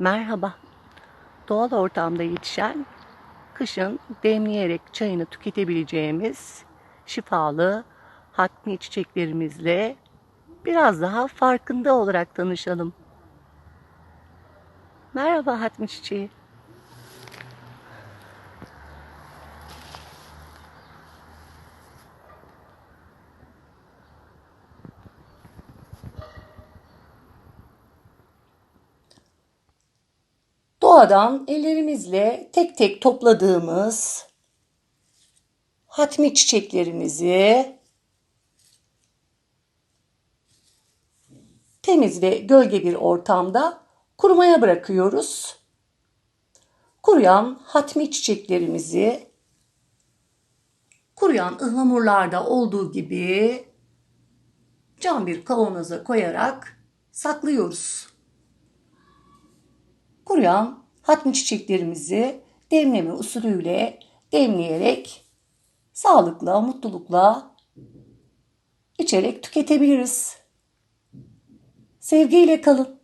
Merhaba. Doğal ortamda yetişen, kışın demleyerek çayını tüketebileceğimiz şifalı hatmi çiçeklerimizle biraz daha farkında olarak tanışalım. Merhaba hatmi çiçeği. Doğadan ellerimizle tek tek topladığımız hatmi çiçeklerimizi temiz ve gölge bir ortamda kurumaya bırakıyoruz. Kuruyan hatmi çiçeklerimizi kuruyan ıhlamurlarda olduğu gibi cam bir kavanoza koyarak saklıyoruz. Kuruyan hatmi çiçeklerimizi demleme usulüyle demleyerek sağlıkla, mutlulukla içerek tüketebiliriz. Sevgiyle kalın.